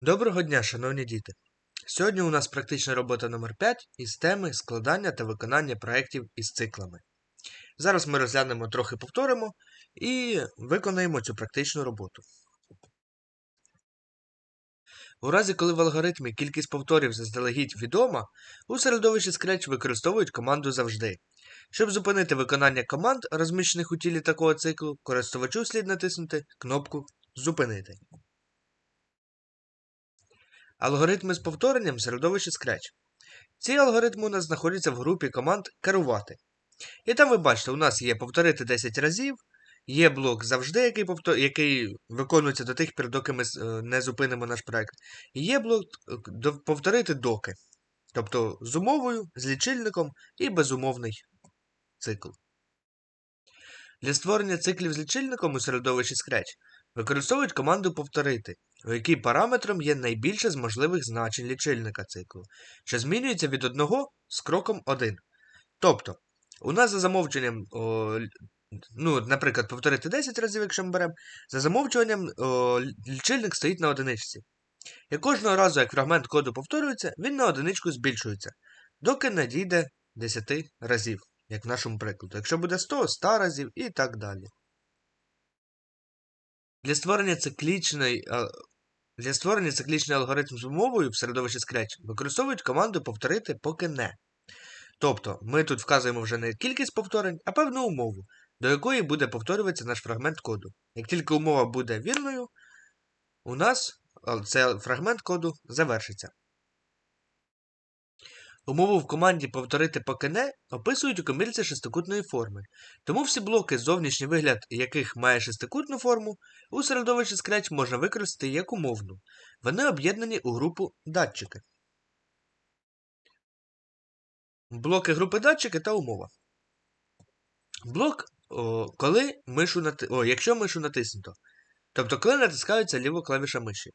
Доброго дня, шановні діти! Сьогодні у нас практична робота номер 5 із теми складання та виконання проєктів із циклами. Зараз ми розглянемо, трохи повторимо і виконаємо цю практичну роботу. У разі, коли в алгоритмі кількість повторів заздалегідь відома, у середовищі Scratch використовують команду завжди. Щоб зупинити виконання команд, розміщених у тілі такого циклу, користувачу слід натиснути кнопку Зупинити. Алгоритми з повторенням в середовищі Scratch. Ці алгоритми у нас знаходяться в групі команд Керувати. І там ви бачите, у нас є повторити 10 разів, є блок завжди, який повтор... який виконується до тих пір, доки ми е, не зупинимо наш проект. І є блок е, повторити доки. Тобто з умовою, з лічильником і безумовний цикл. Для створення циклів з лічильником у середовищі Scratch використовують команду повторити, у якій параметром є найбільше з можливих значень лічильника циклу, що змінюється від 1 з кроком 1. Тобто, у нас за замовченням, о, ну, наприклад, повторити 10 разів, якщо ми беремо, за замовчуванням о, лічильник стоїть на одиничці. І кожного разу, як фрагмент коду повторюється, він на одиничку збільшується, доки не дійде 10 разів, як в нашому прикладу. Якщо буде 100, 100 разів і так далі. Для створення циклічної для створення циклічний алгоритм з умовою в середовищі Scratch використовують команду повторити поки не. Тобто ми тут вказуємо вже не кількість повторень, а певну умову, до якої буде повторюватися наш фрагмент коду. Як тільки умова буде вірною, у нас цей фрагмент коду завершиться. Умову в команді повторити поки не описують у комірці шестикутної форми, тому всі блоки, зовнішній вигляд яких має шестикутну форму, у середовищі Scratch можна використати як умовну. Вони об'єднані у групу датчики. Блоки групи датчики та умова. Блок, о, коли мишу нати... о, якщо мишу натиснуто. Тобто, коли натискається ліва клавіша миші.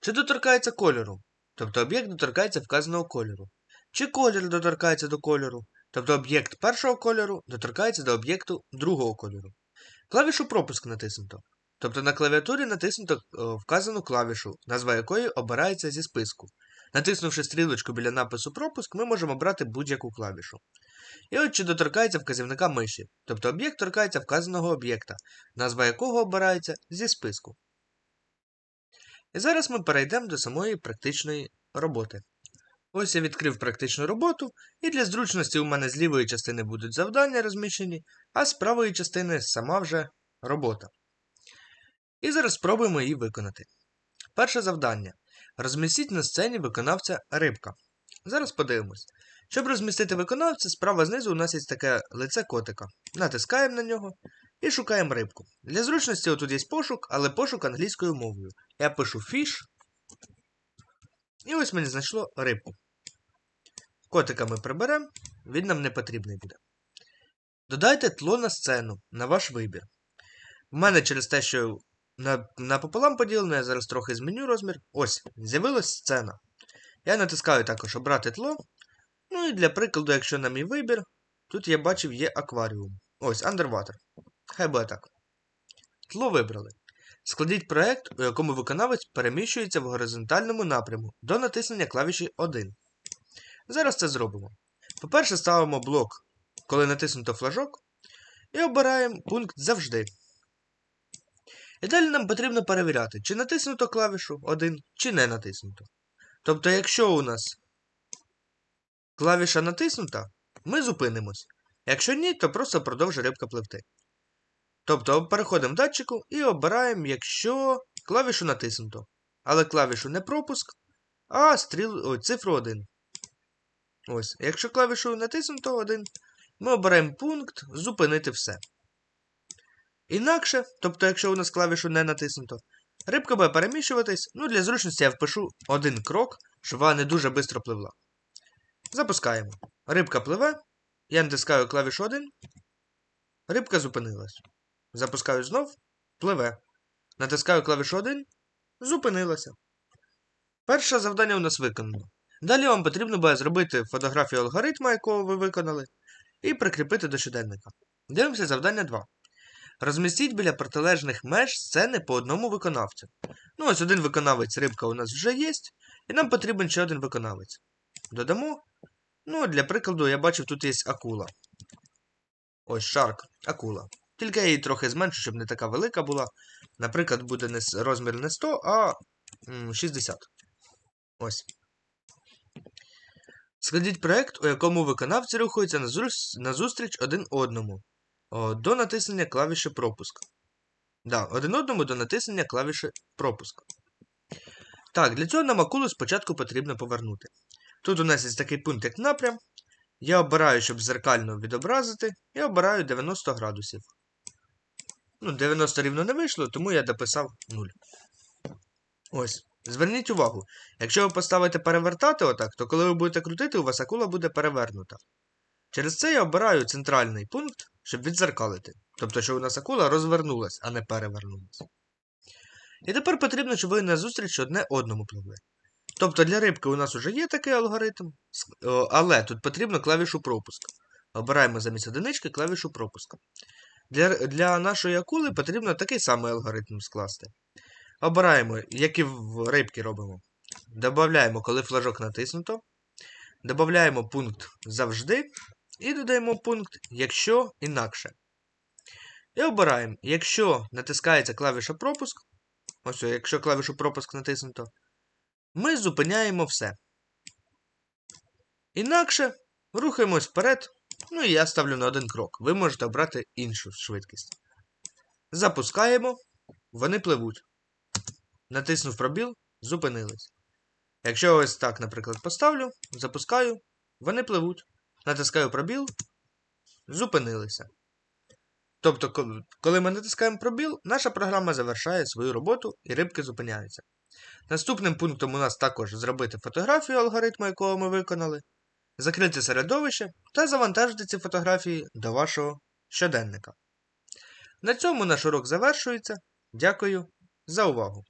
Чи доторкається кольору. Тобто об'єкт доторкається вказаного кольору. Чи колір доторкається до кольору, тобто об'єкт першого кольору доторкається до об'єкту другого кольору. Клавішу пропуск натиснуто. Тобто на клавіатурі натиснуто вказану клавішу, назва якої обирається зі списку. Натиснувши стрілочку біля напису пропуск, ми можемо обрати будь-яку клавішу. І от чи доторкається вказівника миші, тобто об'єкт торкається вказаного об'єкта, назва якого обирається зі списку. І зараз ми перейдемо до самої практичної роботи. Ось я відкрив практичну роботу, і для зручності у мене з лівої частини будуть завдання розміщені, а з правої частини сама вже робота. І зараз спробуємо її виконати. Перше завдання. Розмістіть на сцені виконавця рибка. Зараз подивимось. Щоб розмістити виконавця, справа знизу у нас є таке лице котика. Натискаємо на нього і шукаємо рибку. Для зручності отут є пошук, але пошук англійською мовою. Я пишу fish. І ось мені знайшло рибку. Котика ми приберемо, він нам не потрібний буде. Додайте тло на сцену на ваш вибір. У мене через те, що напополам поділено, я зараз трохи зміню розмір. Ось, з'явилась сцена. Я натискаю також обрати тло. Ну і для прикладу, якщо на мій вибір, тут я бачив є акваріум. Ось, Underwater. Хай буде так. Тло вибрали. Складіть проект, у якому виконавець переміщується в горизонтальному напряму до натиснення клавіші 1. Зараз це зробимо. По-перше, ставимо блок, коли натиснуто флажок, і обираємо пункт завжди. І далі нам потрібно перевіряти, чи натиснуто клавішу 1, чи не натиснуто. Тобто, якщо у нас клавіша натиснута, ми зупинимось. Якщо ні, то просто продовжує рибка пливти. Тобто переходимо в датчику і обираємо, якщо клавішу натиснуто. Але клавішу не пропуск, а стріл, о, цифру 1. Ось. Якщо клавішу натиснуто 1, ми обираємо пункт Зупинити все. Інакше, тобто, якщо у нас клавішу не натиснуто, рибка буде переміщуватись. Ну, для зручності я впишу один крок, щоб вона не дуже швидко пливла. Запускаємо. Рибка пливе. Я натискаю клавішу 1. Рибка зупинилась. Запускаю знов, пливе. Натискаю клавішу 1. Зупинилася. Перше завдання у нас виконано. Далі вам потрібно буде зробити фотографію алгоритму, якого ви виконали, і прикріпити до щоденника. Дивимося завдання 2. Розмістіть біля протилежних меж сцени по одному виконавцю. Ну, ось один виконавець рибка у нас вже є, і нам потрібен ще один виконавець. Додамо. Ну, для прикладу, я бачив, тут є акула. Ось шарк, акула. Тільки я її трохи зменшу, щоб не така велика була. Наприклад, буде не розмір не 100, а 60. Ось. Складіть проект, у якому виконавці рухаються назус- назустріч один одному. До натиснення клавіші пропуск. Да, один одному до натиснення клавіші пропуск. Так, для цього нам акулу спочатку потрібно повернути. Тут у нас є такий пункт, як напрям. Я обираю, щоб зеркально відобразити, і обираю 90 градусів. Ну, 90 рівно не вийшло, тому я дописав 0. Ось. Зверніть увагу, якщо ви поставите перевертати отак, то коли ви будете крутити, у вас акула буде перевернута. Через це я обираю центральний пункт, щоб відзеркалити. Тобто, що у нас акула розвернулась, а не перевернулась. І тепер потрібно, щоб ви назустріч одне одному пливли. Тобто для рибки у нас вже є такий алгоритм, але тут потрібно клавішу пропуск. Обираємо замість одинички клавішу пропуск. Для, для нашої акули потрібно такий самий алгоритм скласти. Обираємо, як і в рибки робимо. Додаємо, коли флажок натиснуто. Додаємо пункт завжди. І додаємо пункт якщо інакше. І обираємо, якщо натискається клавіша пропуск. Ось, якщо клавішу пропуск натиснуто, ми зупиняємо все. Інакше рухаємось вперед. Ну і я ставлю на один крок. Ви можете обрати іншу швидкість. Запускаємо, вони пливуть. Натиснув пробіл, зупинились. Якщо ось так, наприклад, поставлю, запускаю, вони пливуть. Натискаю пробіл, зупинилися. Тобто, коли ми натискаємо пробіл, наша програма завершає свою роботу і рибки зупиняються. Наступним пунктом у нас також зробити фотографію алгоритму, якого ми виконали, закрити середовище та завантажити ці фотографії до вашого щоденника. На цьому наш урок завершується. Дякую за увагу!